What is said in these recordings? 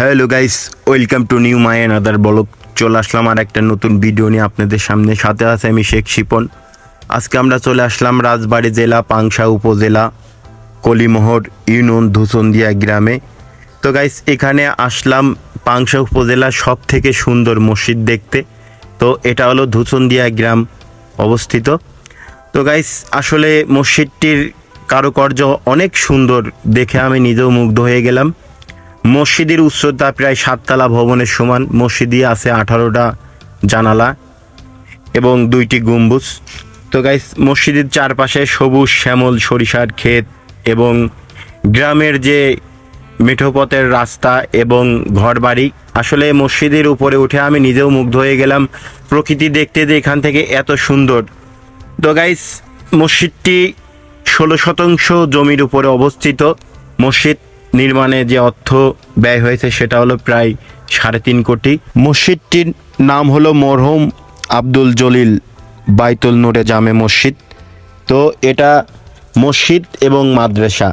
Hello guys welcome to new my other blog চলে আসলাম আর একটা নতুন ভিডিও নিয়ে আপনাদের সামনে। সাথে আছে আমি শেখ শিপন। আজকে আমরা চলে আসলাম রাজবাড়ী জেলা, পাংশা উপজেলা, কলিমোহর ইউনিয়ন ধুসন্দিয়া গ্রামে। তো গাইস এখানে আসলাম পাংশা উপজেলা সব থেকে সুন্দর মসজিদ দেখতে। তো, এটা হলো ধুসন্দিয়া গ্রাম অবস্থিত। তো গাইস আসলে মসজিদটির কারুকার্য অনেক সুন্দর। দেখে আমি নিজেও মুগ্ধ হয়ে গেলাম। মসজিদের উচ্চতা প্রায় সাততলা ভবনের সমান। মসজিদে আছে আঠারোটা জানালা এবং দুইটি গম্বুজ। তো গাইস মসজিদের চারপাশে সবুজ শ্যামল সরিষার ক্ষেত এবং গ্রামের যে মেঠোপথের রাস্তা এবং ঘরবাড়ি, আসলে মসজিদের উপরে উঠে আমি নিজেও মুগ্ধ হয়ে গেলাম প্রকৃতি দেখতে যে এখান থেকে এত সুন্দর। তো গাইস মসজিদটি ষোলো শতাংশ জমির উপরে অবস্থিত। মসজিদ নির্মাণে যে অর্থ ব্যয় হয়েছে সেটা হলো প্রায় সাড়ে তিন কোটি। মসজিদটির নাম হলো মরহুম আব্দুল জলিল বাইতুল নূরে জামে মসজিদ। তো এটা মসজিদ এবং মাদ্রাসা।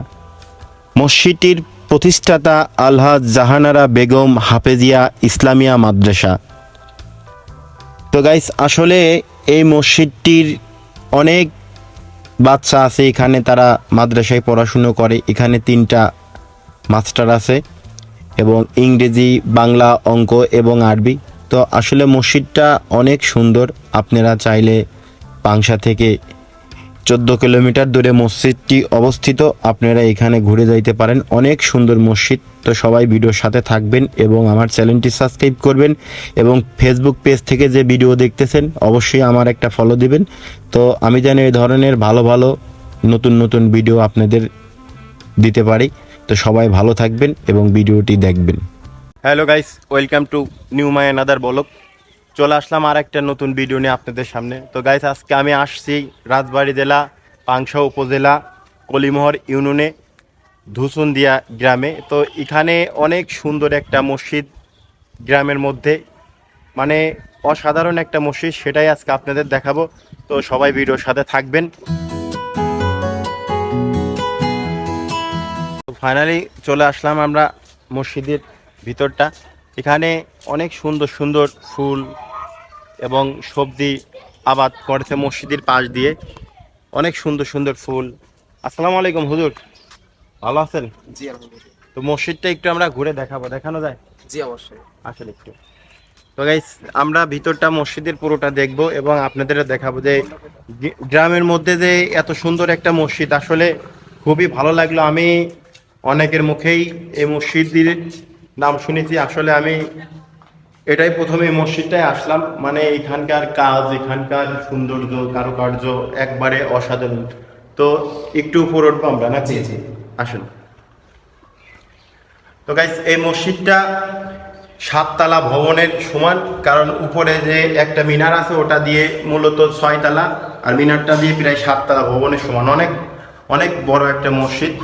মসজিদটির প্রতিষ্ঠাতা আলহাজ জাহানারা বেগম হাফেজিয়া ইসলামিয়া মাদ্রাসা। তো গাইস, আসলে এই মসজিদটির অনেক বাচ্চা আছে, এখানে তারা মাদ্রাসায় পড়াশুনো করে, এখানে তিনটা মাস্টার আছে এবং ইংরেজি, বাংলা অঙ্ক এবং আরবি। তো আসলে মসজিদটা অনেক সুন্দর। আপনারা চাইলে পাংশা থেকে চোদ্দ কিলোমিটার দূরে মসজিদটি অবস্থিত। আপনারা এখানে ঘুরে যাইতে পারেন। অনেক সুন্দর মসজিদ। তো সবাই ভিডিওর সাথে থাকবেন এবং আমার চ্যানেলটি সাবস্ক্রাইব করবেন এবং ফেসবুক পেজ থেকে যে ভিডিও দেখতেছেন, অবশ্যই আমার একটা ফলো দিবেন। তো আমি যেন এই ধরনের ভালো ভালো, নতুন নতুন ভিডিও আপনাদের দিতে পারি। তো সবাই ভালো থাকবেন এবং ভিডিওটি দেখবেন। Hello guys, welcome to new my another blog. চলে আসলাম আর একটা নতুন ভিডিও নিয়ে আপনাদের সামনে। তো গাইস, আজকে আমি আসছি রাজবাড়ী জেলা, পাংশা উপজেলা, কলিমোহর ইউনিয়নে, ধুসুন্দিয়া গ্রামে। তো এখানে অনেক সুন্দর একটা মসজিদ গ্রামের মধ্যে। মানে অসাধারণ একটা মসজিদ, সেটাই আজকে আপনাদের দেখাবো। তো সবাই ভিডিওর সাথে থাকবেন। ফাইনালি চলে আসলাম আমরা মসজিদের ভিতরটা। এখানে অনেক সুন্দর সুন্দর ফুল এবং সবজি আবাদ করেছে মসজিদের পাশ দিয়ে। অনেক সুন্দর সুন্দর ফুল। আসসালামু আলাইকুম হুজুর। ভালো আছেন? জি তো মসজিদটা একটু আমরা ঘুরে দেখাবো। দেখানো যায়? জি অবশ্যই। আসলে একটু। তো গাইস আমরা ভিতরটা মসজিদের পুরোটা দেখব এবং আপনাদের দেখাবো যে গ্রামের মধ্যে যে এত সুন্দর একটা মসজিদ আসলে খুবই ভালো লাগল। আমি অনেকের মুখেই এই মসজিদের নাম শুনেছি। আসলে আমি এটাই প্রথমে এই মসজিদটায় আসলাম। মানে এখানকার কাজ এখানকার সৌন্দর্য কারুকার্য একবারে অসাধারণ। তো একটু উপর উঠবো আমরা না? জি, জি। আসুন। তো গাইস এই মসজিদটা সাততলা ভবনের সমান কারণ উপরে যে একটা মিনার আছে ওটা দিয়ে মূলত ছয়তলা আর মিনারটা দিয়ে প্রায় সাততলা ভবনের সমান। অনেক অনেক বড় একটা মসজিদ।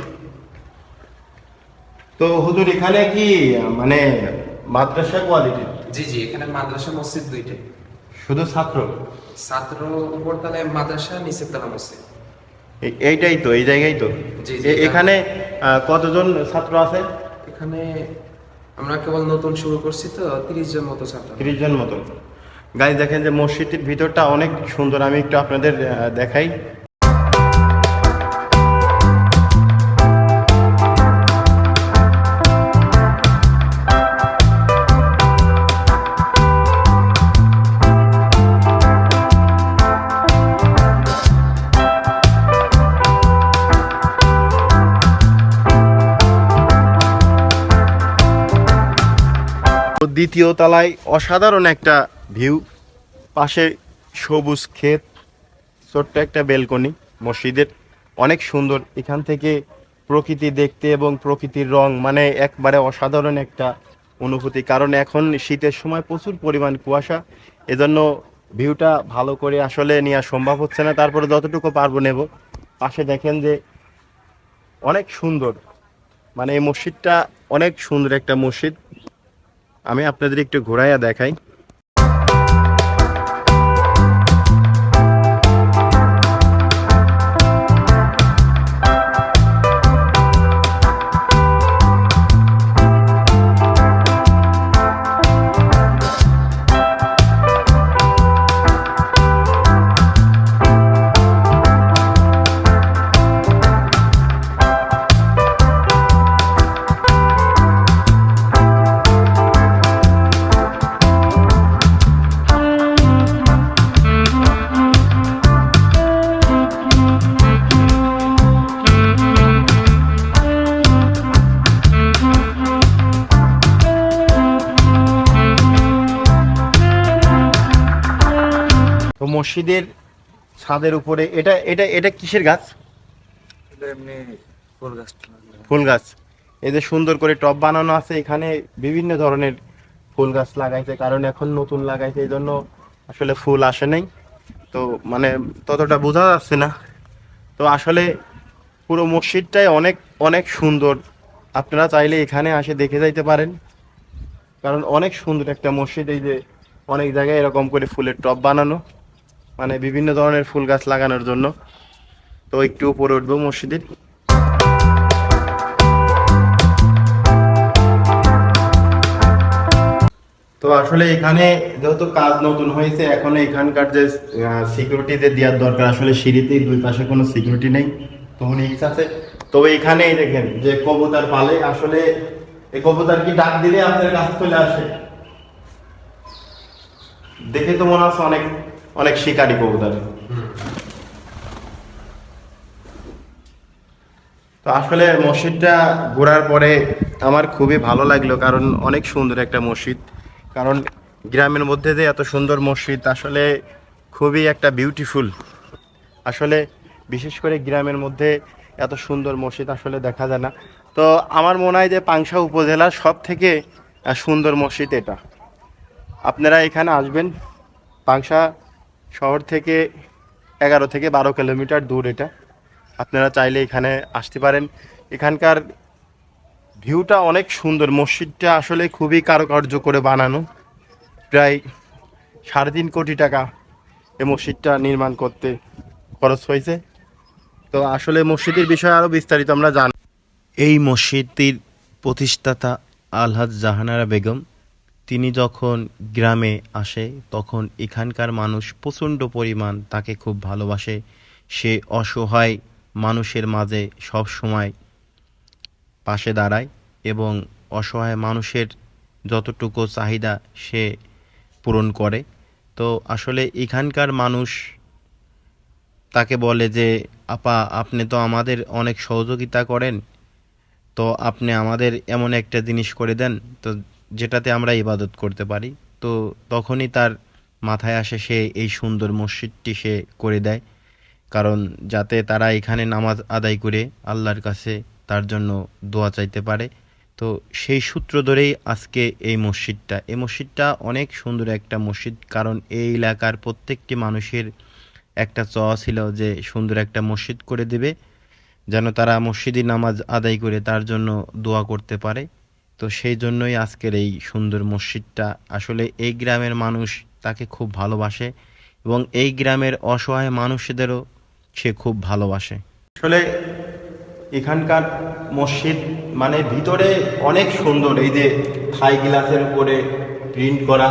তো হুজুর এখানে কি মানে মাদ্রাসা কোয়ালিটির? জি জি এখানে মাদ্রাসা মসজিদ দুইটাই। শুধু ছাত্র? ছাত্র উপর তলায় মাদ্রাসা নিচের তলা মসজিদ। এইটাই তো এই জায়গায় তো? জি, জি। এখানে কতজন ছাত্র আছে? এখানে আমরা কেবল নতুন শুরু করছি তো তিরিশ জন মতো ছাত্র। তিরিশ জন মতন গাইজ দেখেন যে মসজিদটির ভিতরটা অনেক সুন্দর আমি একটু আপনাদের দেখাই। দ্বিতীয় তলায় অসাধারণ একটা ভিউ। পাশে সবুজ ক্ষেত, ছোট্ট একটা বেলকনি, মসজিদের। অনেক সুন্দর। এখান থেকে প্রকৃতি দেখতে এবং প্রকৃতির রং মানে একবারে অসাধারণ একটা অনুভূতি। কারণ এখন শীতের সময় প্রচুর পরিমাণ কুয়াশা। এজন্য ভিউটা ভালো করে আসলে নেওয়া সম্ভব হচ্ছে না। তারপরে যতটুকু পারব নেব। পাশে দেখেন যে অনেক সুন্দর। মানে এই মসজিদটা অনেক সুন্দর একটা মসজিদ। আমি আপনাদের একটু ঘোরাইয়া দেখাই। মসজিদের ছাদের উপরে এটা এটা এটা কিসের গাছ? এমনি ফুল গাছ। ফুল গাছ। এই যে সুন্দর করে টব বানানো আছে এখানে বিভিন্ন ধরনের ফুল গাছ লাগাইছে কারণ এখন নতুন লাগাইছে এই জন্য আসলে ফুল আসে নাই। তো মানে ততটা বোঝা যাচ্ছে না। তো আসলে পুরো মসজিদটাই অনেক অনেক সুন্দর। আপনারা চাইলে এখানে আসে দেখে যাইতে পারেন। কারণ অনেক সুন্দর একটা মসজিদ এই যে অনেক জায়গায় এরকম করে ফুলের টব বানানো। মানে বিভিন্ন ধরনের ফুল গাছ লাগানোর জন্য। তো একটু উপরে উঠবো মসজিদের। তো আসলে এখানে যেহেতু কাজ নতুন হয়েছে, এখন এখানকার যে সিকিউরিটি যে দেওয়ার দরকার, আসলে সিঁড়িতেই দুই পাশে কোনো সিকিউরিটি নেই, তো ইচ্ছা আছে। তবে এখানেই দেখেন যে কবুতর পালে, আসলে এই কবুতর কি ডাক দিলে আপনার কাছে চলে আসে? দেখে তো মনে হচ্ছে অনেক অনেক শিকারী কবুতর। তো আসলে মসজিদটা ঘোরার পরে আমার খুবই ভালো লাগল, কারণ অনেক সুন্দর একটা মসজিদ। কারণ গ্রামের মধ্যে যে এত সুন্দর মসজিদ, আসলে খুবই একটা বিউটিফুল আসলে বিশেষ করে গ্রামের মধ্যে এত সুন্দর মসজিদ আসলে দেখা যায় না। তো আমার মনে হয় যে পাংশা উপজেলার সব থেকে সুন্দর মসজিদ এটা। আপনারা এখানে আসবেন, পাংশা শহর থেকে এগারো থেকে বারো কিলোমিটার দূর এটা। আপনারা চাইলে এখানে আসতে পারেন। এখানকার ভিউটা অনেক সুন্দর। মসজিদটা আসলে খুবই কারুকার্য করে বানানো। প্রায় সাড়ে তিন কোটি টাকা এই মসজিদটা নির্মাণ করতে খরচ হয়েছে। তো আসলে মসজিদের বিষয়ে আরও বিস্তারিত আমরা জান এই মসজিদটির প্রতিষ্ঠাতা আলহাজ জাহানারা বেগম তিনি যখন গ্রামে আসে, তখন এখানকার মানুষ প্রচণ্ড পরিমাণ তাকে খুব ভালোবাসে। সে অসহায় মানুষের মাঝে সব সময় পাশে দাঁড়ায় এবং অসহায় মানুষের যতটুকু চাহিদা সে পূরণ করে। তো আসলে এখানকার মানুষ তাকে বলে যে, আপা, আপনি তো আমাদের অনেক সহযোগিতা করেন, তো আপনি আমাদের এমন একটা জিনিস করে দেন। তো যেটাতে আমরা ইবাদত করতে পারি। তো তখনই তার মাথায় আসে সে এই সুন্দর মসজিদটি সে করে দেয়। কারণ যাতে তারা এখানে নামাজ আদায় করে আল্লাহর কাছে তার জন্য দোয়া চাইতে পারে। তো সেই সূত্র ধরেই আজকে এই মসজিদটা। এই মসজিদটা অনেক সুন্দর একটা মসজিদ। কারণ এই এলাকার প্রত্যেকটি মানুষের একটা চাওয়া ছিল যে সুন্দর একটা মসজিদ করে দেবে। যেন তারা মসজিদে নামাজ আদায় করে তার জন্য দোয়া করতে পারে। তো সেই জন্যই আজকের এই সুন্দর মসজিদটা। আসলে এই গ্রামের মানুষ তাকে খুব ভালোবাসে এবং এই গ্রামের অসহায় মানুষদেরও সে খুব ভালোবাসে। আসলে এখানকার মসজিদ মানে ভিতরে অনেক সুন্দর, এই যে থাই গ্লাসের উপরে প্রিন্ট করা।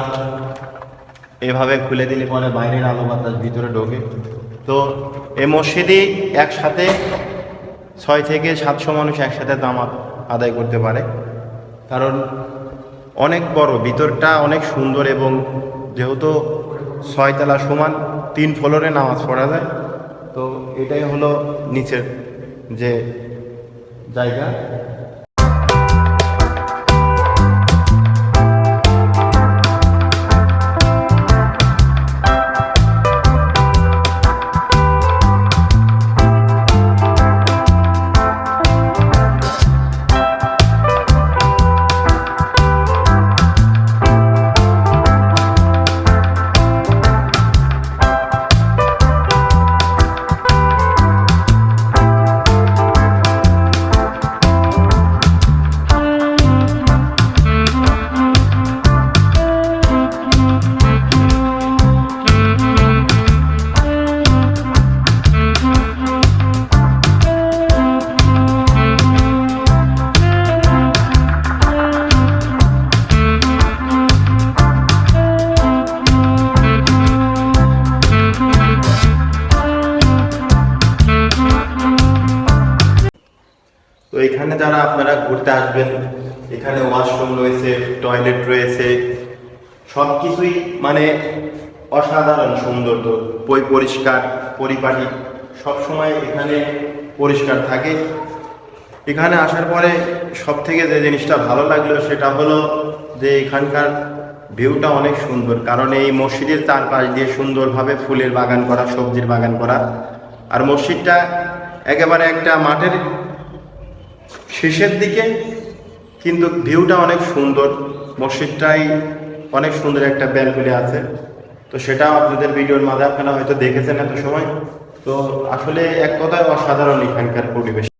এভাবে খুলে দিলে পরে বাইরের আলো বাতাস ভিতরে ঢোকে। তো এই মসজিদই একসাথে ছয় থেকে সাতশো মানুষ একসাথে দামাত আদায় করতে পারে। কারণ অনেক বড়, ভিতরটা অনেক সুন্দর এবং যেহেতু ছয়তলা সমান, তিন ফ্লোরে নামাজ পড়া যায়, তো এটাই হলো নিচের যে জায়গা। যারা আপনারা ঘুরতে আসবেন। এখানে ওয়াশরুম রয়েছে, টয়লেট রয়েছে। সব কিছুই মানে অসাধারণ সুন্দর তো পই পরিষ্কার, পরিপাটি, সবসময় এখানে পরিষ্কার থাকে। এখানে আসার পরে সব থেকে যে জিনিসটা ভালো লাগল সেটা হলো যে এখানকার ভিউটা অনেক সুন্দর। কারণ এই মসজিদের চারপাশ দিয়ে সুন্দরভাবে ফুলের বাগান করা, সবজির বাগান করা। আর মসজিদটা একেবারে একটা মাঠের শেষের দিকে কিন্তু ভিউটা অনেক সুন্দর, মসজিদটাই অনেক সুন্দর একটা ব্যালকনি আছে। তো সেটা আপনাদের ভিডিওর মাঝে আপনারা হয়তো দেখেছেন এত সময়। তো আসলে এক কথায় অসাধারণ এখানকার পরিবেশ।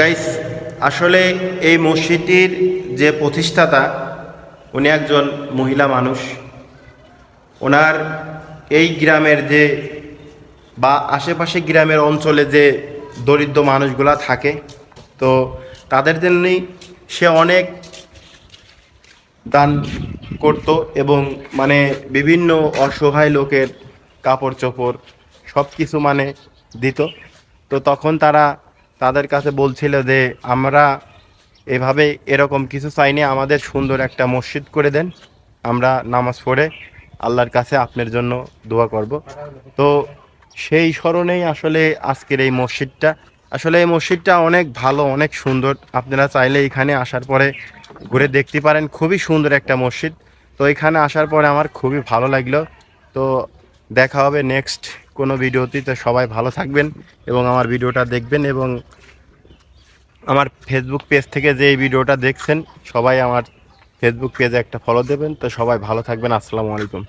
গাইস আসলে এই মসজিদটির যে প্রতিষ্ঠাতা, উনি একজন মহিলা মানুষ। ওনার এই গ্রামের যে বা আশেপাশে গ্রামের অঞ্চলে যে দরিদ্র মানুষগুলা থাকে, তো তাদের জন্যই সে অনেক দান করত এবং মানে বিভিন্ন অসহায় লোকের কাপড় চোপড় সব কিছু মানে দিত। তো তখন তারা তাদের কাছে বলছিল যে, আমরা এভাবে এরকম কিছু চাইনি, আমাদের সুন্দর একটা মসজিদ করে দেন। আমরা নামাজ পড়ে আল্লাহর কাছে আপনার জন্য দোয়া করব। তো সেই স্মরণেই আসলে আজকের এই মসজিদটা। আসলে এই মসজিদটা অনেক ভালো, অনেক সুন্দর। আপনারা চাইলে এখানে আসার পরে ঘুরে দেখতে পারেন, খুবই সুন্দর একটা মসজিদ। তো এখানে আসার পরে আমার খুবই ভালো লাগল। তো দেখা হবে নেক্সট কোনো তো সবাই ভালো থাকবেন এবং আমার ভিডিওটা দেখবেন এবং আমার ফেসবুক পেজ থেকে যে এই ভিডিওটা দেখছেন, সবাই আমার ফেসবুক পেজে একটা ফলো দেবেন। তো সবাই ভালো থাকবেন। আসসালামু আলাইকুম।